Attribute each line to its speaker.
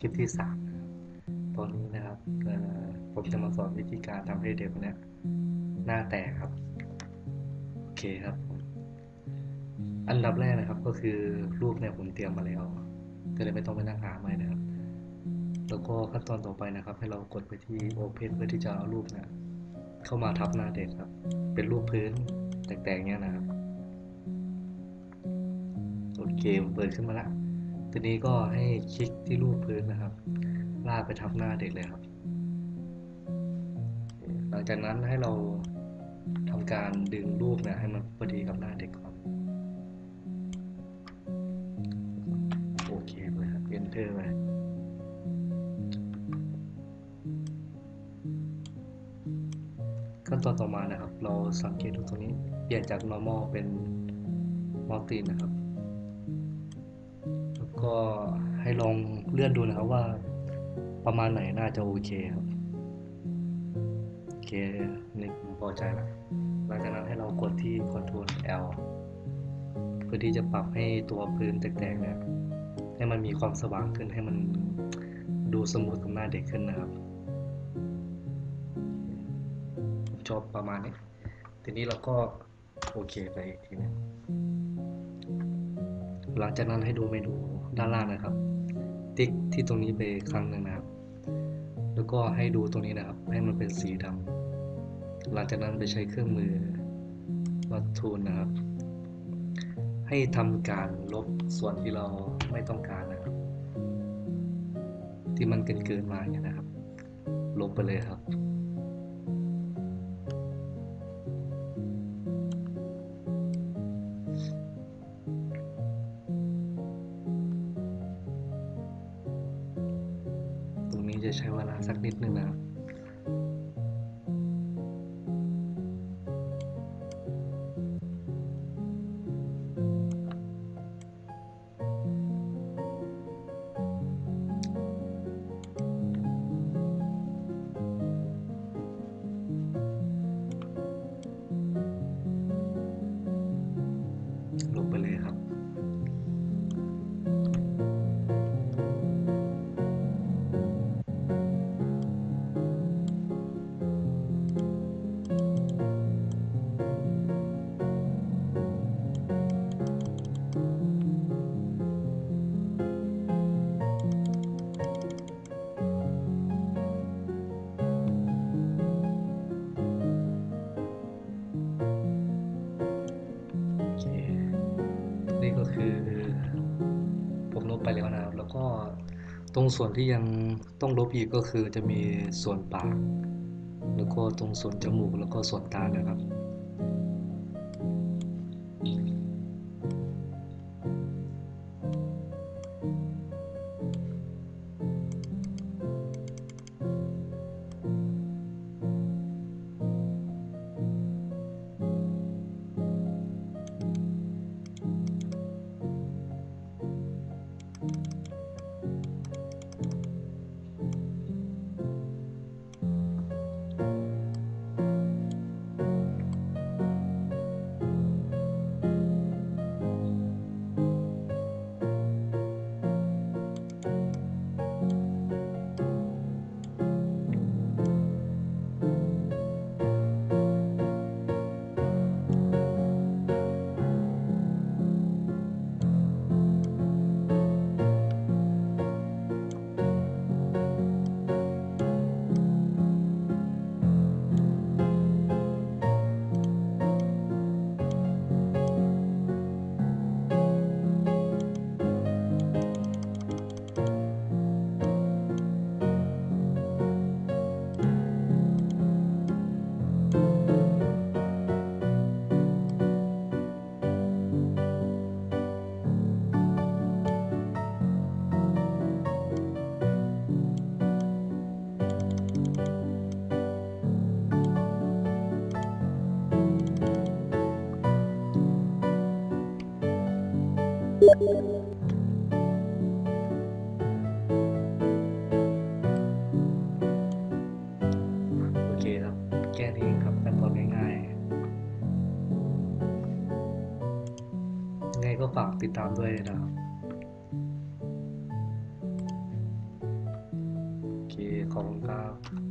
Speaker 1: คลิปที่สามตอนนี้นะครับผมจะมาสอนวิธีการทำให้เด็กคนเนี้ยหน้าแตกครับ โอเคครับอันดับแรกนะครับก็คือรูปเนี่ยผมเตรียมมาแล้ว ก็เลยไม่ต้องไปนั่งหาใหม่นะครับ แล้วก็ขั้นตอนต่อไปนะครับ ให้เรากดไปที่ Open เพื่อที่จะเอารูปเนะเข้ามาทับหน้าเด็กครับ เป็นรูปพื้นแตกๆเนี้ยนะครับ โอเคเปิดขึ้นมาและ ทีนี้ก็ให้คลิกที่รูปพื้นนะครับ ลากไปทับหน้าเด็กเลยครับ หลังจากนั้นให้เราทำการดึงรูปนี่ยให้มันพอดีกับหน้าเด็กก่อน โอเคเลยครับ enter ไปขั้นตอนต่อมานะครับ เราสังเกตดูตรงนี้ เปลี่ยนจาก normal เป็น multi นะครับ ก็ให้ลองเลื่อนดูนะครับว่าประมาณไหนน่าจะโอเคครับ โอเคนี่ผมพอใจแล้วหลังจากนั้นให้เรากดที่ Ctrl L เพื่อที่จะปรับให้ตัวพื้นแตกๆเนี่ยให้มันมีความสว่างขึ้นให้มันดูสมูทกับหน้าเด็กขึ้นนะครับผมชอบประมาณนี้ ทีนี้เราก็โอเคไปอีกทีหนึงหลังจากนั้นให้ดูเมนู ด้านล่างนะครับ ติ๊กที่ตรงนี้ไปครั้งหนึ่งนะครับ แล้วก็ให้ดูตรงนี้นะครับ ให้มันเป็นสีดำหลังจากนั้นไปใช้เครื่องมือวัดทูนนะครับ ให้ทำการลบส่วนที่เราไม่ต้องการนะครับ ที่มันเกินเกินมาเนี่ยนะครับ ลบไปเลยครับ จะใช้เวลาสักนิดนึงนะครับ คือผมลบไปแล้วนะครับ แล้วก็ตรงส่วนที่ยังต้องลบอีกก็คือจะมีส่วนปาก แล้วก็ตรงส่วนจมูกแล้วก็ส่วนตานะครับ โอเคครับแค่นี้ครับขั้นตอนง่ายๆยังไงก็ฝากติดตามด้วยนะครับขอบคุณครับ